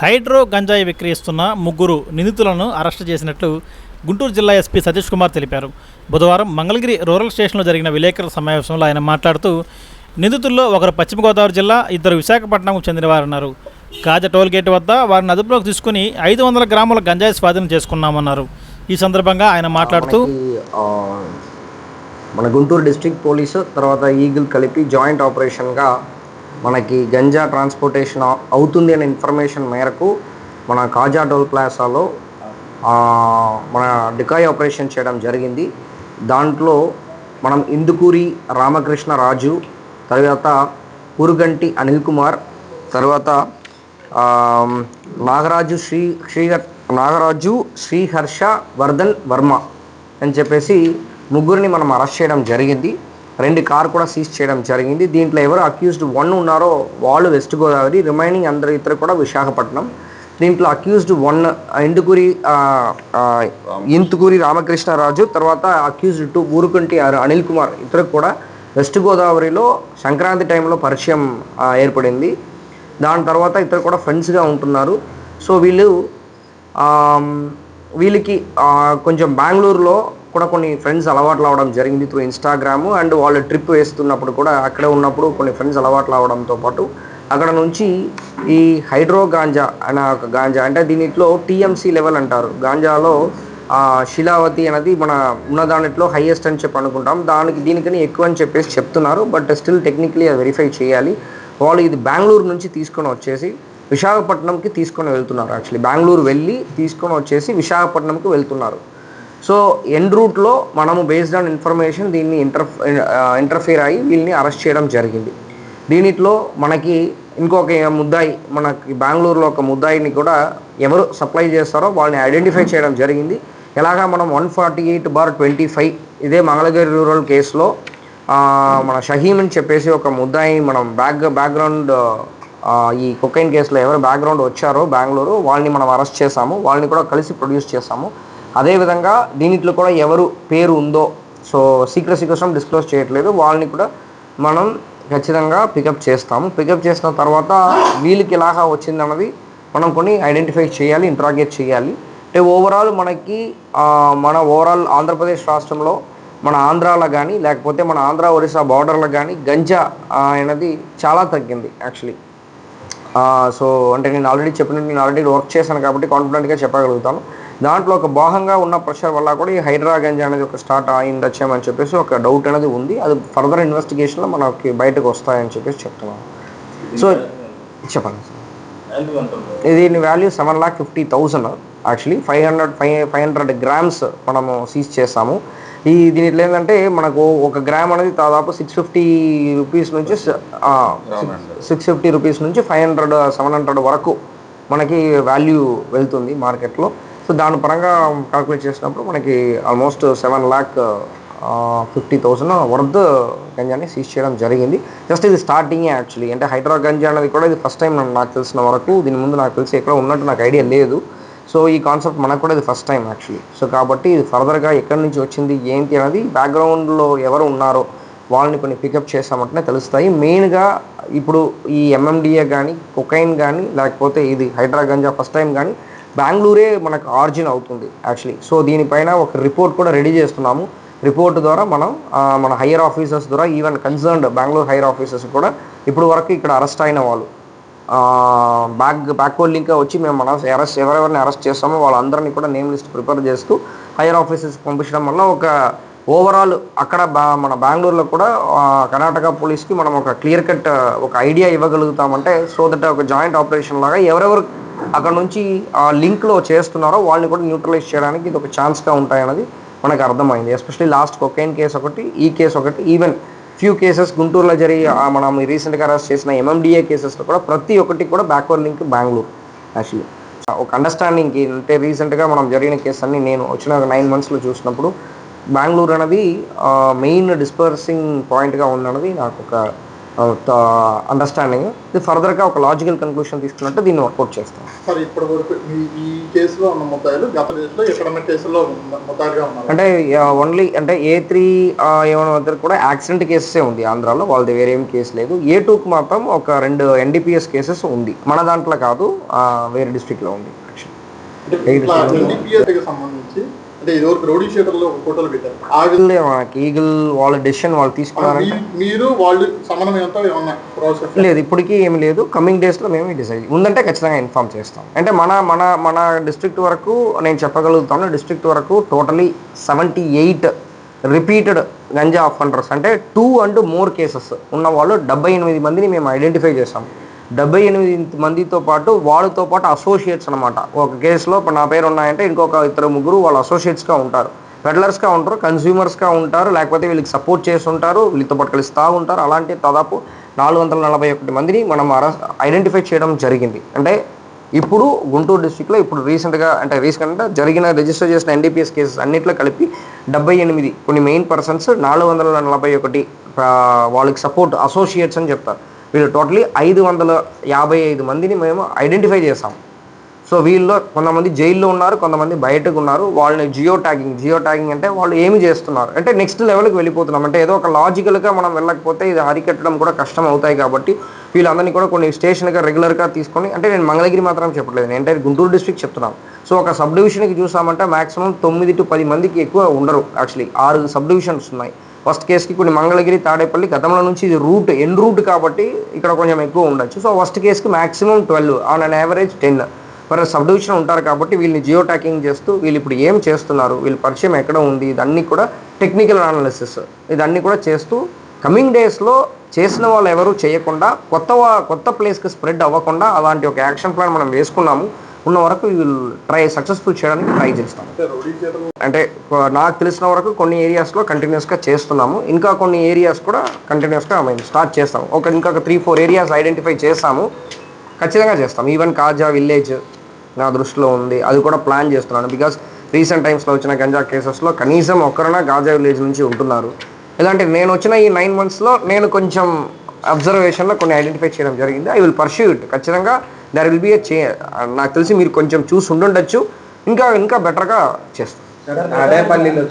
Hydro గంజాయి విక్రయిస్తున్న ముగ్గురు నిందితులను అరెస్టు చేసినట్లు గుంటూరు జిల్లా ఎస్పీ సతీష్ కుమార్ తెలిపారు. బుధవారం మంగళగిరి రూరల్ స్టేషన్లో జరిగిన విలేకరుల సమావేశంలో ఆయన మాట్లాడుతూ నిందితుల్లో ఒకరు పశ్చిమ గోదావరి జిల్లా ఇద్దరు విశాఖపట్నంకు చెందినవారన్నారు. కాజ టోల్ గేట్ వద్ద వారిని అదుపులోకి తీసుకుని ఐదు వందల గ్రాముల గంజాయి స్వాధీనం చేసుకున్నామన్నారు. ఈ సందర్భంగా ఆయన మాట్లాడుతూ మన గుంటూరు డిస్ట్రిక్ట్ పోలీసు తర్వాత ఈగిల్ కలిపి జాయింట్ ఆపరేషన్గా మనకి గంజా ట్రాన్స్పోర్టేషన్ అవుతుంది అనే ఇన్ఫర్మేషన్ మేరకు మన కాజా టోల్ ప్లాసాలో మన డికాయ్ ఆపరేషన్ చేయడం జరిగింది. దాంట్లో మనం ఇందుకూరి రామకృష్ణ రాజు తర్వాత ఊరుగంటి అనిల్ కుమార్ తర్వాత నాగరాజు శ్రీ శ్రీహర్ నాగరాజు శ్రీహర్ష వర్ధన్ వర్మ అని చెప్పేసి ముగ్గురిని మనం అరెస్ట్ చేయడం జరిగింది. రెండు కార్ కూడా సీజ్ చేయడం జరిగింది. దీంట్లో ఎవరు అక్యూజ్డ్ వన్ ఉన్నారో వాళ్ళు వెస్ట్ గోదావరి రిమైనింగ్ అందరు ఇద్దరు కూడా విశాఖపట్నం. దీంట్లో అక్యూజ్డ్ వన్ ఇందుకూరి ఆ, ఇంతుకూరి రామకృష్ణరాజు తర్వాత అక్యూజ్డ్ టూ ఊరుకుంటి అనిల్ కుమార్ ఇతరు కూడా వెస్ట్ గోదావరిలో సంక్రాంతి టైంలో పరిచయం ఏర్పడింది. దాని తర్వాత ఇద్దరు కూడా ఫ్రెండ్స్గా ఉంటున్నారు. సో వీళ్ళు వీళ్ళకి కొంచెం బెంగళూరులో కూడా కొన్ని ఫ్రెండ్స్ అలవాట్లు అవడం జరిగింది త్రూ ఇన్స్టాగ్రామ్ అండ్ వాళ్ళు ట్రిప్ వేస్తున్నప్పుడు కూడా అక్కడే ఉన్నప్పుడు కొన్ని ఫ్రెండ్స్ అలవాట్లు అవడంతో పాటు అక్కడ నుంచి ఈ హైడ్రో గాంజా అనే ఒక గాంజా అంటే దీనిట్లో టీఎంసీ లెవెల్ అంటారు. గాంజాలో శిలావతి అనేది మన ఉన్న దానిట్లో హైయెస్ట్ అని చెప్పి అనుకుంటాం. దానికి దీనికని ఎక్కువ అని చెప్పేసి చెప్తున్నారు. బట్ స్టిల్ టెక్నికలీ అది వెరిఫై చేయాలి. వాళ్ళు ఇది బెంగళూరు నుంచి తీసుకొని వచ్చేసి విశాఖపట్నంకి తీసుకొని వెళ్తున్నారు. యాక్చువల్లీ బెంగళూరు వెళ్ళి తీసుకొని వచ్చేసి విశాఖపట్నంకి వెళ్తున్నారు. సో ఎండ్ రూట్లో మనము బేస్డ్ ఆన్ ఇన్ఫర్మేషన్ దీన్ని ఇంటర్ ఇంటర్ఫియర్ అయ్యి వీళ్ళని అరెస్ట్ చేయడం జరిగింది. దీనిట్లో మనకి ఇంకొక ముద్దాయి మనకి బెంగళూరులో ఒక ముద్దాయిని కూడా ఎవరు సప్లై చేస్తారో వాళ్ళని ఐడెంటిఫై చేయడం జరిగింది. ఎలాగా మనం one forty eight bar twenty five ఇదే మంగళగిరి రూరల్ కేసులో మన షహీమ్ అని చెప్పేసి ఒక ముద్దాయి మనం బ్యాక్ బ్యాక్గ్రౌండ్ ఈ కొకైన్ కేసులో ఎవరు బ్యాక్గ్రౌండ్ వచ్చారో బెంగళూరు వాళ్ళని మనం అరెస్ట్ చేసాము. వాళ్ళని కూడా కలిసి ప్రొడ్యూస్ చేసాము. అదేవిధంగా దీనిట్లో కూడా ఎవరు పేరు ఉందో సో సీక్రసీ కోసం డిస్క్లోజ్ చేయట్లేదు. వాళ్ళని కూడా మనం ఖచ్చితంగా పికప్ చేస్తాము. పికప్ చేసిన తర్వాత వీళ్ళకి ఎలాగా వచ్చిందన్నది మనం కొన్ని ఐడెంటిఫై చేయాలి ఇంట్రాగేట్ చేయాలి. అంటే ఓవరాల్ మనకి మన ఓవరాల్ ఆంధ్రప్రదేశ్ రాష్ట్రంలో మన ఆంధ్రాలో కానీ లేకపోతే మన ఆంధ్ర ఒరిస్సా బార్డర్లో కానీ గంజా అనేది చాలా తగ్గింది యాక్చువల్లీ సో అంటే నేను ఆల్రెడీ చెప్పినట్టు నేను ఆల్రెడీ వర్క్ చేశాను కాబట్టి కాన్ఫిడెంట్గా చెప్పగలుగుతాను. దాంట్లో ఒక భాగంగా ఉన్న ప్రెషర్ వల్ల కూడా ఈ హైడ్రా గంజా అనేది ఒక స్టార్ట్ అయిందచ్చామని చెప్పేసి ఒక డౌట్ అనేది ఉంది. అది ఫర్దర్ ఇన్వెస్టిగేషన్లో మనకి బయటకు వస్తాయని చెప్పేసి చెప్తున్నాను సో చెప్పండి ఇది దీని value seven lakh fifty thousand actually five hundred five five hundred grams మనము సీజ్ చేసాము. ఈ దీనిలో ఏంటంటే మనకు ఒక గ్రామ్ అనేది దాదాపు సిక్స్ ఫిఫ్టీ రూపీస్ నుంచి సిక్స్ ఫిఫ్టీ రూపీస్ నుంచి ఫైవ్ హండ్రెడ్ సెవెన్ హండ్రెడ్ వరకు మనకి వాల్యూ వెళ్తుంది మార్కెట్లో సో దాని పరంగా కాల్కులేట్ చేసినప్పుడు మనకి almost seven lakh fifty thousand worth గంజాని seize చేయడం జరిగింది. జస్ట్ ఇది స్టార్టింగ్ యాక్చువల్లీ అంటే హైడ్రా గంజా అనేది కూడా ఇది ఫస్ట్ టైం నాకు తెలిసిన వరకు దీని ముందు నాకు తెలిసి ఎక్కడ ఉన్నట్టు నాకు ఐడియా లేదు. సో ఈ కాన్సెప్ట్ మనకు కూడా ఇది ఫస్ట్ టైం యాక్చువల్లీ సో కాబట్టి ఇది ఫర్దర్గా ఎక్కడి నుంచి వచ్చింది ఏంటి అనేది బ్యాక్గ్రౌండ్లో ఎవరు ఉన్నారో వాళ్ళని కొన్ని పికప్ చేసామంటేనే తెలుస్తాయి. మెయిన్గా ఇప్పుడు ఈ ఎంఎండిఏ కానీ కొకైన్ కానీ లేకపోతే ఇది హైడ్రా గంజా ఫస్ట్ టైం కానీ బెంగళూరే మనకు ఆరిజిన్ అవుతుంది యాక్చువల్లీ సో దీనిపైన ఒక రిపోర్ట్ కూడా రెడీ చేస్తున్నాము. రిపోర్ట్ ద్వారా మనం మన హయ్యర్ ఆఫీసర్స్ ద్వారా even concerned Bengaluru higher officers కూడా ఇప్పుడు వరకు ఇక్కడ అరెస్ట్ అయిన వాళ్ళు. బ్యాక్ బ్యాక్వర్డ్ లింక్ వచ్చి మేము మన అరెస్ట్ ఎవరెవరిని అరెస్ట్ చేస్తామో వాళ్ళందరినీ కూడా నేమ్ లిస్ట్ ప్రిపేర్ చేస్తూ హైయర్ ఆఫీసర్స్ పంపించడం వల్ల ఒక ఓవరాల్ అక్కడ మన బెంగళూరులో కూడా కర్ణాటక పోలీస్కి మనం ఒక క్లియర్ కట్ ఒక ఐడియా ఇవ్వగలుగుతామంటే సో దట్ ఒక జాయింట్ ఆపరేషన్ లాగా ఎవరెవరు అక్కడ నుంచి ఆ లింక్లో చేస్తున్నారో వాళ్ళని కూడా న్యూట్రలైజ్ చేయడానికి ఇది ఒక ఛాన్స్గా ఉంటాయన్నది మనకు అర్థమైంది. ఎస్పెషల్లీ లాస్ట్ కొకైన్ కేసు ఒకటి ఈ కేసు ఒకటి ఈవెన్ ఫ్యూ కేసెస్ గుంటూరులో జరిగి మనం రీసెంట్గా అరెస్ట్ చేసిన ఎంఎండిఏ కేసెస్లో కూడా ప్రతి ఒక్కటి కూడా బ్యాక్వర్డ్ లింక్ బెంగళూరు యాక్చువల్లీ ఒక అండర్స్టాండింగ్కి అంటే రీసెంట్గా మనం జరిగిన కేసు అన్ని నేను వచ్చిన నైన్ మంత్స్లో చూసినప్పుడు బెంగళూరు అనేది మెయిన్ డిస్పర్సింగ్ పాయింట్గా ఉందన్నది నాకు ఒక అండర్స్టాండింగ్ ఇది ఫర్దర్గా ఒక లాజికల్ కన్క్లూషన్ తీసుకున్నట్టు దీన్ని వర్కౌట్ చేస్తాం. సార్ ఇప్పటి వరకు ఈ ఈ కేసులో ఉన్న ముద్దాయిలు గత కేసులో ఎక్కడన్నా కేసులో ఉన్న ముద్దాయిలుగా ఉన్నారు? అంటే ఓన్లీ అంటే ఏ త్రీ ఏమైనా దగ్గర కూడా యాక్సిడెంట్ కేసెసే ఉంది ఆంధ్రాలో. వాళ్ళది వేరే కేసు లేదు. ఏ టూకి మాత్రం ఒక రెండు ఎన్డీపీఎస్ కేసెస్ ఉంది. మన దాంట్లో కాదు వేరే డిస్ట్రిక్ట్లో ఉంది సంబంధించి అంటే ఇది వరకు రౌడీ షీటర్లో ఫోటోలు పెట్టారు. ఆ విధంగా ఈగిల్ వాళ్ళ డెసిషన్ వాళ్ళు తీసుకున్నారంటే మీరు వాళ్ళు సంబంధం ఏంటో ఏమన్నా ప్రాసెస్ లేదు ఇప్పటికీ ఏమి లేదు. కమింగ్ డేస్లో మేము డిసైడ్ ఉందంటే ఖచ్చితంగా ఇన్ఫామ్ చేస్తాం. అంటే మన మన మన డిస్ట్రిక్ట్ వరకు నేను చెప్పగలుగుతాను డిస్ట్రిక్ట్ వరకు totally seventy eight repeated ganja offenders అంటే టూ అండ్ మోర్ కేసెస్ ఉన్న వాళ్ళు డెబ్బై ఎనిమిది మందిని మేము ఐడెంటిఫై చేస్తాం డెబ్బై ఎనిమిది మందితో పాటు వాళ్ళతో పాటు అసోసియేట్స్ అనమాట ఒక కేసులో ఇప్పుడు నా పేరు ఉన్నాయంటే ఇంకొక ఇద్దరు ముగ్గురు వాళ్ళు అసోసియేట్స్గా ఉంటారు. పెడ్లర్స్గా ఉంటారు కన్స్యూమర్స్గా ఉంటారు లేకపోతే వీళ్ళకి సపోర్ట్ చేసి ఉంటారు వీళ్ళతో పాటు కలిసి ఉంటారు. అలాంటి దాదాపు నాలుగు వందల నలభై ఒకటి మందిని మనం ఐడెంటిఫై చేయడం జరిగింది. అంటే ఇప్పుడు గుంటూరు డిస్టిక్లో ఇప్పుడు రీసెంట్గా అంటే రీసెంట్గా జరిగిన రిజిస్టర్ చేసిన ఎన్డీపీఎస్ కేసెస్ అన్నింటిలో కలిపి డెబ్బై ఎనిమిది కొన్ని మెయిన్ పర్సన్స్ నాలుగు వందల నలభై ఒకటి వాళ్ళకి సపోర్ట్ అసోసియేట్స్ అని చెప్తారు. వీళ్ళు టోటలీ ఐదు వందల యాభై ఐదు మందిని మేము ఐడెంటిఫై చేసాం సో వీళ్ళు కొంతమంది జైల్లో ఉన్నారు కొంతమంది బయటకు ఉన్నారు. వాళ్ళని జియో ట్యాగింగ్ జియో ట్యాగింగ్ అంటే వాళ్ళు ఏమి చేస్తున్నారు? అంటే నెక్స్ట్ లెవెల్కి వెళ్ళిపోతున్నాం. అంటే ఏదో ఒక లాజికల్గా మనం వెళ్ళకపోతే ఇది అరికట్టడం కూడా కష్టం అవుతాయి కాబట్టి వీళ్ళందరినీ కూడా కొన్ని స్టేషన్గా రెగ్యులర్గా తీసుకొని అంటే నేను మంగళగిరి మాత్రం చెప్పట్లేదు నేను ఎంటైర్ గుంటూరు డిస్ట్రిక్ట్ చెప్తున్నాను. సో ఒక సబ్ డివిజన్కి చూసామంటే మాక్సిమం తొమ్మిది టు పది మందికి ఎక్కువ ఉండరు యాక్చువల్లీ ఆరు సబ్ డివిజన్స్ ఉన్నాయి. ఫస్ట్ కేసుకి కొన్ని మంగళగిరి తాడేపల్లి గతంలో నుంచి ఇది రూట్ ఎన్ రూట్ కాబట్టి ఇక్కడ కొంచెం ఎక్కువ ఉండొచ్చు. సో ఫస్ట్ కేసుకి maximum twelve on an average ten మరి సబ్ డివిజన్ ఉంటారు కాబట్టి వీళ్ళని జియో ట్యాకింగ్ చేస్తూ వీళ్ళు ఇప్పుడు ఏం చేస్తున్నారు? వీళ్ళ పరిచయం ఎక్కడ ఉంది? ఇదన్నీ కూడా టెక్నికల్ అనాలిసిస్ ఇదన్నీ కూడా చేస్తూ కమింగ్ డేస్లో చేసిన వాళ్ళు ఎవరు చేయకుండా కొత్త కొత్త ప్లేస్కి స్ప్రెడ్ అవ్వకుండా అలాంటి ఒక యాక్షన్ ప్లాన్ మనం వేసుకున్నాము. ఉన్న వరకు ట్రై సక్సెస్ఫుల్ చేయడానికి ట్రై చేస్తాం. అంటే నాకు తెలిసిన వరకు కొన్ని ఏరియాస్లో కంటిన్యూస్గా చేస్తున్నాము. ఇంకా కొన్ని ఏరియాస్ కూడా కంటిన్యూస్గా మేము స్టార్ట్ చేస్తాము. ఒక ఇంకొక త్రీ ఫోర్ ఏరియాస్ ఐడెంటిఫై చేస్తాము. ఖచ్చితంగా చేస్తాం. ఈవెన్ కాజా విలేజ్ నా దృష్టిలో ఉంది. అది కూడా ప్లాన్ చేస్తున్నాను. బికాస్ రీసెంట్ టైమ్స్లో వచ్చిన గంజా కేసెస్లో కనీసం ఒక్కరైనా గాజా విలేజ్ నుంచి ఉంటున్నారు. ఇలాంటి నేను వచ్చిన ఈ నైన్ మంత్స్లో నేను కొంచెం అబ్జర్వేషన్లో కొన్ని ఐడెంటిఫై చేయడం జరిగింది. ఐ విల్ పర్ష్యూ ఇట్ ఖచ్చితంగా దర్ విల్ బి ఏ చే నాకు తెలిసి మీరు కొంచెం చూసి ఉండుండొచ్చు. ఇంకా ఇంకా బెటర్గా చేస్తాం. అదేపల్లిలో